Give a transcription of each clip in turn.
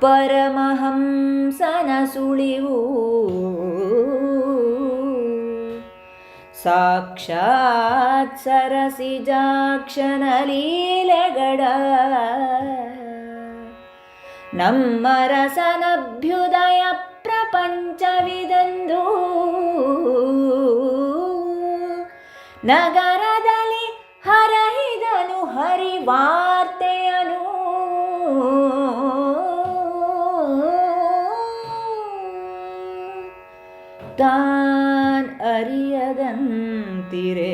ಪರಮಹಂಸನ ಸುಳಿವು. ಸಾಕ್ಷಾತ್ ಸರಸಿಜಾಕ್ಷನ ಲೀಲೆಗಡ. ನಮ್ಮ ರಸನಭ್ಯುದಯ ಪ್ರಪಂಚವಿದಂದು. ನಗರದಲ್ಲಿ ಹರಹಿದನು ಹರಿವಾರ್ತೆಯನು ತಾನ್ ಅರಿಯದಂತಿರೇ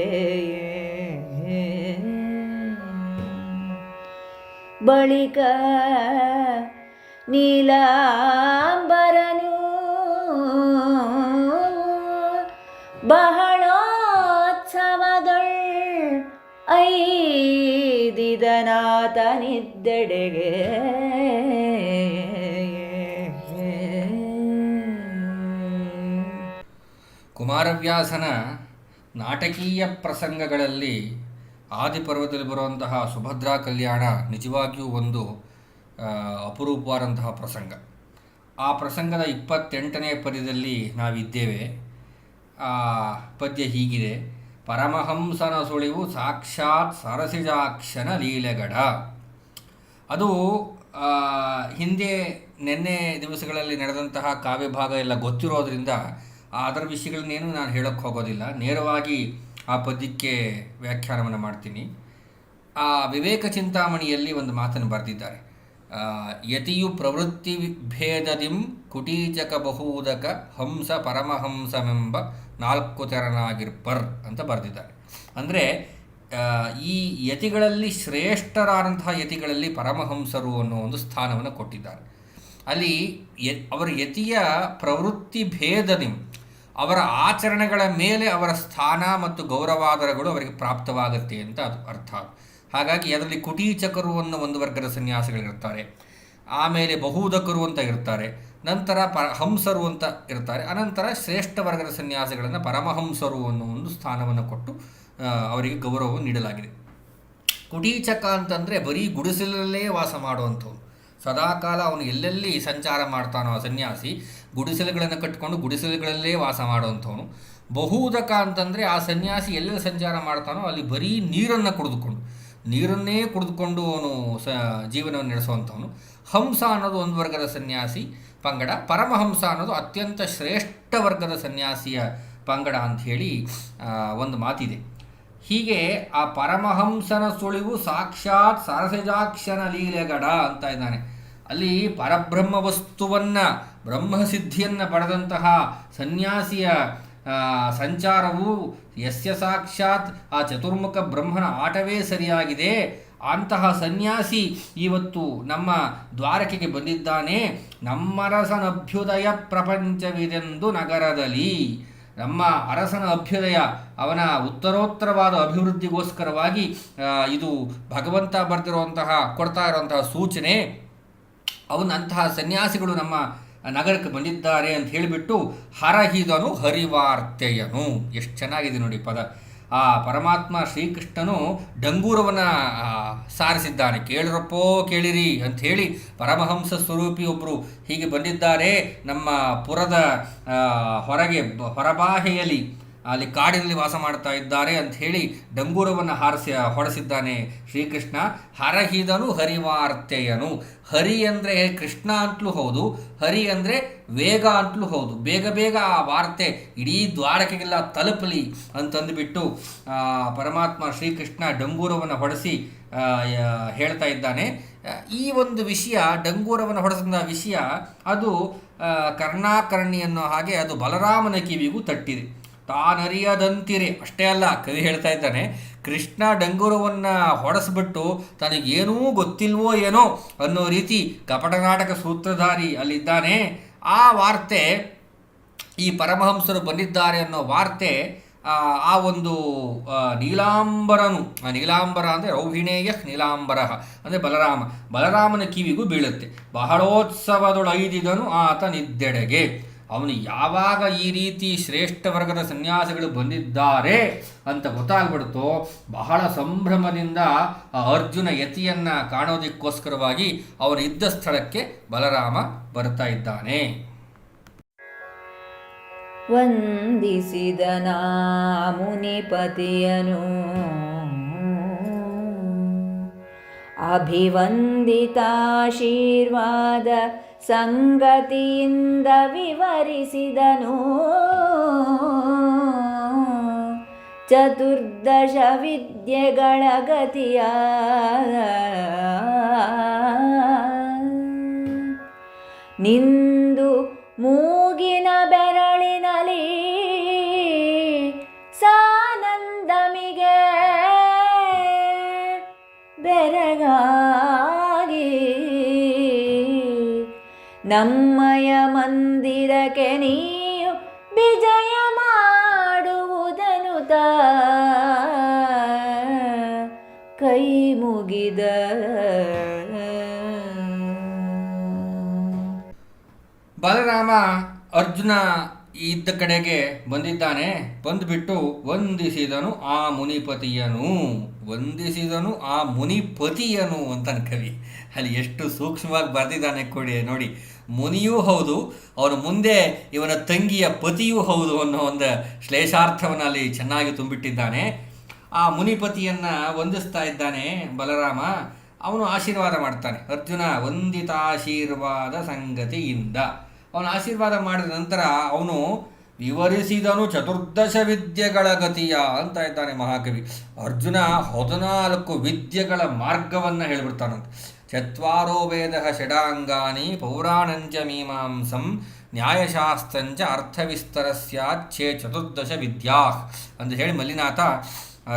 ಬಳಿಕ ನೀಲಾಂಬರನು ಬಹಳೋತ್ಸವದೊಳ್ ಐದಿದನಾತನಿದ್ದೆಡೆಗೆ ಕುಮಾರವ್ಯಾಸನ ನಾಟಕೀಯ ಪ್ರಸಂಗಗಳಲ್ಲಿ ಆದಿಪರ್ವದಲ್ಲಿ ಬರುವಂತಹ ಸುಭದ್ರಾ ಕಲ್ಯಾಣ ನಿಜವಾಗಿಯೂ ಒಂದು ಅಪರೂಪವಾದಂತಹ ಪ್ರಸಂಗ. ಆ ಪ್ರಸಂಗದ ಇಪ್ಪತ್ತೆಂಟನೇ ಪದ್ಯದಲ್ಲಿ ನಾವಿದ್ದೇವೆ. ಆ ಪದ್ಯ ಹೀಗಿದೆ, ಪರಮಹಂಸನ ಸುಳಿವು ಸಾಕ್ಷಾತ್ ಸರಸಿಜಾಕ್ಷನ ಲೀಲೆಗಡ ಅದು ಹಿಂದೆ ನಿನ್ನೆ ದಿವಸಗಳಲ್ಲಿ ನಡೆದಂತಹ ಕಾವ್ಯಭಾಗ ಎಲ್ಲ ಗೊತ್ತಿರೋದ್ರಿಂದ ಅದರ ವಿಷಯಗಳನ್ನೇನು ನಾನು ಹೇಳೋಕ್ಕೆ ಹೋಗೋದಿಲ್ಲ. ನೇರವಾಗಿ ಆ ಪದ್ಯಕ್ಕೆ ವ್ಯಾಖ್ಯಾನವನ್ನು ಮಾಡ್ತೀನಿ. ಆ ವಿವೇಕ ಚಿಂತಾಮಣಿಯಲ್ಲಿ ಒಂದು ಮಾತನ್ನು ಬರೆದಿದ್ದಾರೆ. ಯತಿಯು ಪ್ರವೃತ್ತಿ ಭೇದದಿಂ ಕುಟೀಚಕ ಬಹುದಕ ಹಂಸ ಪರಮಹಂಸಮೆಂಬ ನಾಲ್ಕು ತೆರನಾಗಿರ್ಪರ್ ಅಂತ ಬರೆದಿದ್ದಾರೆ. ಅಂದರೆ ಈ ಯತಿಗಳಲ್ಲಿ ಶ್ರೇಷ್ಠರಾದಂತಹ ಯತಿಗಳಲ್ಲಿ ಪರಮಹಂಸರು ಅನ್ನೋ ಒಂದು ಸ್ಥಾನವನ್ನು ಕೊಟ್ಟಿದ್ದಾರೆ. ಅಲ್ಲಿ ಅವರ ಯತಿಯ ಪ್ರವೃತ್ತಿ ಭೇದದಿಂ ಅವರ ಆಚರಣೆಗಳ ಮೇಲೆ ಅವರ ಸ್ಥಾನ ಮತ್ತು ಗೌರವಾದರಗಳು ಅವರಿಗೆ ಪ್ರಾಪ್ತವಾಗುತ್ತೆ ಅಂತ ಅದು ಅರ್ಥ. ಹಾಗಾಗಿ ಅದರಲ್ಲಿ ಕುಟೀಚಕರು ಅನ್ನೋ ಒಂದು ವರ್ಗದ ಸನ್ಯಾಸಿಗಳಿರ್ತಾರೆ. ಆಮೇಲೆ ಬಹುದಕರು ಅಂತ ಇರ್ತಾರೆ. ನಂತರ ಪ ಹಂಸರು ಅಂತ ಇರ್ತಾರೆ. ಅನಂತರ ಶ್ರೇಷ್ಠ ವರ್ಗದ ಸನ್ಯಾಸಿಗಳನ್ನು ಪರಮಹಂಸರು ಅನ್ನೋ ಒಂದು ಸ್ಥಾನವನ್ನು ಕೊಟ್ಟು ಅವರಿಗೆ ಗೌರವವನ್ನು ನೀಡಲಾಗಿದೆ. ಕುಟೀಚಕ ಅಂತಂದರೆ ಬರೀ ಗುಡಿಸಲಲ್ಲೇ ವಾಸ ಮಾಡುವಂಥವ್ರು ಸದಾಕಾಲ ಅವನು ಎಲ್ಲೆಲ್ಲಿ ಸಂಚಾರ ಮಾಡ್ತಾನೋ ಆ ಸನ್ಯಾಸಿ ಗುಡಿಸಲುಗಳನ್ನು ಕಟ್ಟಿಕೊಂಡು ಗುಡಿಸಲುಗಳಲ್ಲೇ ವಾಸ ಮಾಡುವಂಥವನು. ಬಹುದಕ ಅಂತಂದರೆ ಆ ಸನ್ಯಾಸಿ ಎಲ್ಲೆಲ್ಲಿ ಸಂಚಾರ ಮಾಡ್ತಾನೋ ಅಲ್ಲಿ ಬರೀ ನೀರನ್ನು ಕುಡಿದುಕೊಂಡು, ನೀರನ್ನೇ ಕುಡಿದುಕೊಂಡು ಅವನು ಸ, ಜೀವನವನ್ನು ನಡೆಸುವಂಥವನು. ಹಂಸ ಅನ್ನೋದು ಒಂದು ವರ್ಗದ ಸನ್ಯಾಸಿ ಪಂಗಡ. ಪರಮಹಂಸ ಅನ್ನೋದು ಅತ್ಯಂತ ಶ್ರೇಷ್ಠ ವರ್ಗದ ಸನ್ಯಾಸಿಯ ಪಂಗಡ ಅಂಥೇಳಿ ಹೇಳಿ ಒಂದು ಮಾತಿದೆ. ಹೀಗೆ ಆ ಪರಮಹಂಸನ ಸುಳಿವು ಸಾಕ್ಷಾತ್ ಸರಸಜಾಕ್ಷನ ಲೀಲೆಗಡ ಅಂತ ಇದ್ದಾನೆ. ಅಲ್ಲಿ ಪರಬ್ರಹ್ಮ ವಸ್ತುವನ್ನು, ಬ್ರಹ್ಮಸಿದ್ಧಿಯನ್ನು ಪಡೆದಂತಹ ಸನ್ಯಾಸಿಯ ಸಂಚಾರವು ಯಸ್ಯ ಸಾಕ್ಷಾತ್ ಆ ಚತುರ್ಮುಖ ಬ್ರಹ್ಮನ ಆಟವೇ ಸರಿಯಾಗಿದೆ. ಅಂತಹ ಸನ್ಯಾಸಿ ಇವತ್ತು ನಮ್ಮ ದ್ವಾರಕೆಗೆ ಬಂದಿದ್ದಾನೆ. ನಮ್ಮರಸನ ಅಭ್ಯುದಯ ಪ್ರಪಂಚವಿದೆಂದು ನಗರದಲ್ಲಿ. ನಮ್ಮ ಅರಸನ ಅಭ್ಯುದಯ ಅವನ ಉತ್ತರೋತ್ತರವಾದ ಅಭಿವೃದ್ಧಿಗೋಸ್ಕರವಾಗಿ ಇದು ಭಗವಂತ ಬರೆದಿರುವಂತಹ, ಕೊಡ್ತಾ ಇರುವಂತಹ ಸೂಚನೆ. ಅವನಂತಹ ಸನ್ಯಾಸಿಗಳು ನಮ್ಮ ನಗರಕ್ಕೆ ಬಂದಿದ್ದಾರೆ ಅಂತ ಹೇಳಿಬಿಟ್ಟು ಹರಹಿದನು ಹರಿವಾರ್ತೆಯನು. ಎಷ್ಟು ಚೆನ್ನಾಗಿದೆ ನೋಡಿ ಪದ. ಆ ಪರಮಾತ್ಮ ಶ್ರೀಕೃಷ್ಣನು ಡಂಗೂರವನ್ನು ಸಾರಿಸಿದ್ದಾನೆ. ಕೇಳಿರಪ್ಪೋ, ಕೇಳಿರಿ ಅಂತ ಹೇಳಿ ಪರಮಹಂಸ ಸ್ವರೂಪಿ ಒಬ್ಬರು ಹೀಗೆ ಬಂದಿದ್ದಾರೆ ನಮ್ಮ ಪುರದ ಹೊರಗೆ, ಹೊರಬಾಹೆಯಲ್ಲಿ. ಅಲ್ಲಿ ಕಾಡಿನಲ್ಲಿ ವಾಸ ಮಾಡ್ತಾ ಇದ್ದಾರೆ ಅಂತ ಹೇಳಿ ಡಂಗೂರವನ್ನು ಹಾರಿಸಿ, ಹೊಡೆಸಿದ್ದಾನೆ ಶ್ರೀಕೃಷ್ಣ. ಹರಹಿದನು ಹರಿವಾರ್ತೆಯನು. ಹರಿ ಅಂದರೆ ಕೃಷ್ಣ ಅಂತಲೂ ಹೌದು, ಹರಿ ಅಂದರೆ ವೇಗ ಅಂತಲೂ ಹೌದು. ಬೇಗ ಬೇಗ ಆ ವಾರ್ತೆ ಇಡೀ ದ್ವಾರಕೆಗೆಲ್ಲ ತಲುಪಲಿ ಅಂತಂದುಬಿಟ್ಟು ಪರಮಾತ್ಮ ಶ್ರೀಕೃಷ್ಣ ಡಂಗೂರವನ್ನು ಹೊಡೆಸಿ ಹೇಳ್ತಾ ಇದ್ದಾನೆ. ಈ ಒಂದು ವಿಷಯ, ಡಂಗೂರವನ್ನು ಹೊಡೆಸಿದ ವಿಷಯ, ಅದು ಕರ್ಣಾಕರ್ಣಿ ಅನ್ನೋ ಹಾಗೆ ಅದು ಬಲರಾಮನ ಕಿವಿಗೂ ತಟ್ಟಿದೆ. ತಾನರಿಯದಂತಿರಿ. ಅಷ್ಟೇ ಅಲ್ಲ ಕವಿ ಹೇಳ್ತಾ ಇದ್ದಾನೆ ಕೃಷ್ಣ ಡಂಗುರವನ್ನು ಹೊಡೆಸ್ಬಿಟ್ಟು ತನಗೇನೂ ಗೊತ್ತಿಲ್ವೋ ಏನೋ ಅನ್ನೋ ರೀತಿ ಕಪಟನಾಟಕ ಸೂತ್ರಧಾರಿ ಅಲ್ಲಿದ್ದಾನೆ. ಆ ವಾರ್ತೆ ಈ ಪರಮಹಂಸರು ಬಂದಿದ್ದಾರೆ ಅನ್ನೋ ವಾರ್ತೆ ಆ, ಒಂದು ನೀಲಾಂಬರನು ಆ ನೀಲಾಂಬರ ಅಂದರೆ ರೌಹಿಣೇಯ ನೀಲಾಂಬರ ಅಂದರೆ ಬಲರಾಮ. ಬಲರಾಮನ ಕಿವಿಗೂ ಬೀಳುತ್ತೆ. ಬಹಳೋತ್ಸವದೊಳೈದಿದನು ಆತ ನಿದ್ದೆಡೆಗೆ. ಅವನು ಯಾವಾಗ ಈ ರೀತಿ ಶ್ರೇಷ್ಠ ವರ್ಗದ ಸನ್ಯಾಸಿಗಳು ಬಂದಿದ್ದಾರೆ ಅಂತ ಗೊತ್ತಾಗ್ಬಿಡ್ತೋ, ಬಹಳ ಸಂಭ್ರಮದಿಂದ ಅರ್ಜುನ ಯತಿಯನ್ನ ಕಾಣೋದಕ್ಕೋಸ್ಕರವಾಗಿ ಅವನು ಇದ್ದ ಸ್ಥಳಕ್ಕೆ ಬಲರಾಮ ಬರ್ತಾ ಇದ್ದಾನೆ. ವಂದಿಸಿದನ ಮುನಿಪತಿಯನು ಅಭಿವಂದಿತಾಶೀರ್ವಾದ ಸಂಗತಿಯಿಂದ ವಿವರಿಸಿದನು. ಚತುರ್ದಶ ವಿದ್ಯೆಗಳ ಗತಿಯ ನಿಂದು ಮೂಗಿನ ಬೆರಳಿನಲಿ ಬೆರಗಾಗಿ ನಮ್ಮಯ ಮಂದಿರಕ್ಕೆ ನೀಯು ವಿಜಯ ಮಾಡುವುದನ್ನು ತಾ. ಕೈ ಮುಗಿದ ಬಲರಾಮ ಅರ್ಜುನ ಇದ್ದ ಕಡೆಗೆ ಬಂದಿದ್ದಾನೆ. ಬಂದುಬಿಟ್ಟು ವಂದಿಸಿದನು ಆ ಮುನಿಪತಿಯನು. ವಂದಿಸಿದನು ಆ ಮುನಿಪತಿಯನು ಅಂತಾನೆ ಕವಿ. ಅಲ್ಲಿ ಎಷ್ಟು ಸೂಕ್ಷ್ಮವಾಗಿ ಬರೆದಿದ್ದಾನೆ ಕೊಡಿ, ನೋಡಿ. ಮುನಿಯೂ ಹೌದು ಅವರ ಮುಂದೆ ಇವನ ತಂಗಿಯ ಪತಿಯೂ ಹೌದು ಅನ್ನೋ ಒಂದು ಶ್ಲೇಷಾರ್ಥವನ್ನು ಅಲ್ಲಿ ಚೆನ್ನಾಗಿ ತುಂಬಿಟ್ಟಿದ್ದಾನೆ. ಆ ಮುನಿಪತಿಯನ್ನು ವಂದಿಸ್ತಾ ಇದ್ದಾನೆ ಬಲರಾಮ. ಅವನು ಆಶೀರ್ವಾದ ಮಾಡ್ತಾನೆ. ಅರ್ಜುನ, ವಂದಿತಾಶೀರ್ವಾದ ಸಂಗತಿಯಿಂದ. ಅವನು ಆಶೀರ್ವಾದ ಮಾಡಿದ ನಂತರ ಅವನು ವಿವರಿಸಿದನು ಚತುರ್ದಶ ವಿದ್ಯೆಗಳ ಗತಿಯ ಅಂತ ಇದ್ದಾನೆ ಮಹಾಕವಿ. ಅರ್ಜುನ ಹದಿನಾಲ್ಕು ವಿದ್ಯೆಗಳ ಮಾರ್ಗವನ್ನು ಹೇಳಿಬಿಡ್ತಾನಂತೆ. ಚತ್ವಾರೋ ವೇದ ಷಡಾಂಗಾನಿ ಪೌರಾಣಂಚ ಮೀಮಾಂಸಂ ನ್ಯಾಯಶಾಸ್ತ್ರಂಚ ಅರ್ಥವಿಸ್ತರ ಸ್ಯಾಚ್ಛೇ ಚತುರ್ದಶ ವಿದ್ಯಾ ಅಂತ ಹೇಳಿ ಮಲ್ಲಿನಾಥ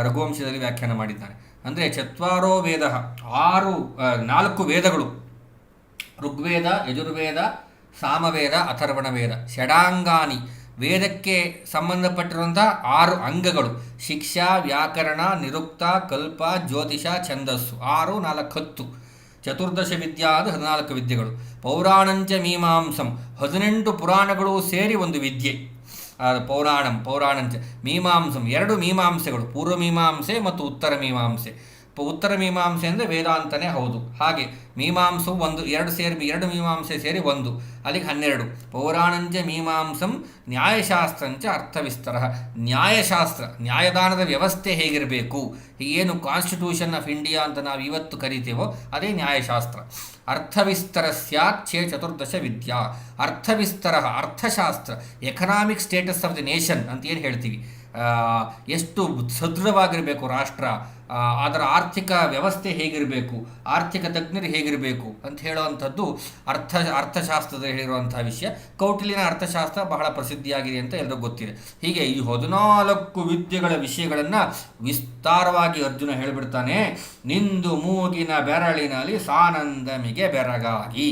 ರಘುವಂಶದಲ್ಲಿ ವ್ಯಾಖ್ಯಾನ ಮಾಡಿದ್ದಾನೆ. ಅಂದರೆ ಚತ್ವಾರೋ ವೇದ ಆರು ನಾಲ್ಕು ವೇದಗಳು. ಋಗ್ವೇದ, ಯಜುರ್ವೇದ ಸಾಮವೇದ ಅಥರ್ವಣ ವೇದ ಷಡಾಂಗಾನಿ. ವೇದಕ್ಕೆ ಸಂಬಂಧಪಟ್ಟಿರುವಂಥ ಆರು ಅಂಗಗಳು. ಶಿಕ್ಷಾ, ವ್ಯಾಕರಣ, ನಿರುಕ್ತ, ಕಲ್ಪ, ಜ್ಯೋತಿಷ, ಛಂದಸ್ಸು. ಆರು, ನಾಲ್ಕು, ಹತ್ತು. ಚತುರ್ದಶ ವಿದ್ಯಾದ ಹದಿನಾಲ್ಕು ವಿದ್ಯೆಗಳು. ಪೌರಾಣಂಚ ಮೀಮಾಂಸಂ. ಹದಿನೆಂಟು ಪುರಾಣಗಳು ಸೇರಿ ಒಂದು ವಿದ್ಯೆ. ಪೌರಾಣಂ, ಪೌರಾಣಂಚ ಮೀಮಾಂಸಂ. ಎರಡು ಮೀಮಾಂಸೆಗಳು. ಪೂರ್ವ ಮೀಮಾಂಸೆ ಮತ್ತು ಉತ್ತರ ಮೀಮಾಂಸೆ. ಉತ್ತರ ಮೀಮಾಂಸೆ ಅಂದರೆ ವೇದಾಂತನೇ ಹೌದು. ಹಾಗೆ ಮೀಮಾಂಸವು ಒಂದು, ಎರಡು ಸೇರಿ, ಎರಡು ಮೀಮಾಂಸೆ ಸೇರಿ ಒಂದು ಅಲ್ಲಿಗೆ ಹನ್ನೆರಡು. ಪೌರಾಣಂಚ ಮೀಮಾಂಸಂ ನ್ಯಾಯಶಾಸ್ತ್ರಂಚ ಅರ್ಥವಿಸ್ತರ. ನ್ಯಾಯಶಾಸ್ತ್ರ, ನ್ಯಾಯದಾನದ ವ್ಯವಸ್ಥೆ ಹೇಗಿರಬೇಕು? ಏನು ಕಾನ್ಸ್ಟಿಟ್ಯೂಷನ್ ಆಫ್ ಇಂಡಿಯಾ ಅಂತ ನಾವು ಇವತ್ತು ಕರಿತೇವೋ ಅದೇ ನ್ಯಾಯಶಾಸ್ತ್ರ. ಅರ್ಥವಿಸ್ತರಸ್ಯಾತ್ ಛೇ ಚತುರ್ದಶ ವಿದ್ಯಾ. ಅರ್ಥವಿಸ್ತರ, ಅರ್ಥಶಾಸ್ತ್ರ economic status of the nation ಅಂತ ಏನು ಹೇಳ್ತೀವಿ? ಎಷ್ಟು ಸದೃಢವಾಗಿರಬೇಕು ರಾಷ್ಟ್ರ? ಅದರ ಆರ್ಥಿಕ ವ್ಯವಸ್ಥೆ ಹೇಗಿರಬೇಕು, ಆರ್ಥಿಕ ತಜ್ಞರು ಹೇಗಿರಬೇಕು ಅಂತ ಹೇಳುವಂಥದ್ದು ಅರ್ಥ ಅರ್ಥಶಾಸ್ತ್ರದಲ್ಲಿ ಹೇಳಿರುವಂಥ ವಿಷಯ. ಕೌಟಿಲ್ಯನ ಅರ್ಥಶಾಸ್ತ್ರ ಬಹಳ ಪ್ರಸಿದ್ಧಿಯಾಗಿದೆ ಅಂತ ಎಲ್ಲರಿಗೂ ಗೊತ್ತಿದೆ. ಹೀಗೆ ಈ ಹದಿನಾಲ್ಕು ವಿದ್ಯೆಗಳ ವಿಷಯಗಳನ್ನು ವಿಸ್ತಾರವಾಗಿ ಅರ್ಜುನ ಹೇಳಿಬಿಡ್ತಾನೆ, ನಿಂದು ಮೂಗಿನ ಬೆರಳಿನಲ್ಲಿ ಸಾನಂದಮಿಗೆ ಬೆರಗಾಗಿ.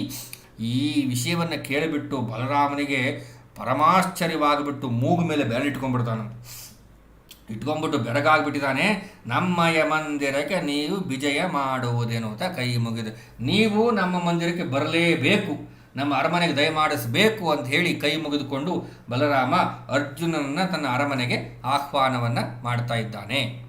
ಈ ವಿಷಯವನ್ನು ಕೇಳಿಬಿಟ್ಟು ಬಲರಾಮನಿಗೆ ಪರಮಾಶ್ಚರ್ಯವಾಗಿಬಿಟ್ಟು ಮೂಗು ಮೇಲೆ ಬೆರಳಿಟ್ಕೊಂಡ್ಬಿಡ್ತಾನಂತೆ. ಇಟ್ಕೊಂಡ್ಬಿಟ್ಟು ಬೆರಗಾಗ್ಬಿಟ್ಟಿದ್ದಾನೆ. ನಮ್ಮಯ ಮಂದಿರಕ್ಕೆ ನೀವು ವಿಜಯ ಮಾಡುವುದೇನು ಅಂತ ಕೈ ಮುಗಿದು. ನೀವು ನಮ್ಮ ಮಂದಿರಕ್ಕೆ ಬರಲೇಬೇಕು. ನಮ್ಮ ಅರಮನೆಗೆ ದಯಮಾಡಿಸಬೇಕು ಅಂತ ಹೇಳಿ ಕೈ ಮುಗಿದುಕೊಂಡು ಬಲರಾಮ ಅರ್ಜುನನನ್ನ ತನ್ನ ಅರಮನೆಗೆ ಆಹ್ವಾನವನ್ನು ಮಾಡ್ತಾ ಇದ್ದಾನೆ.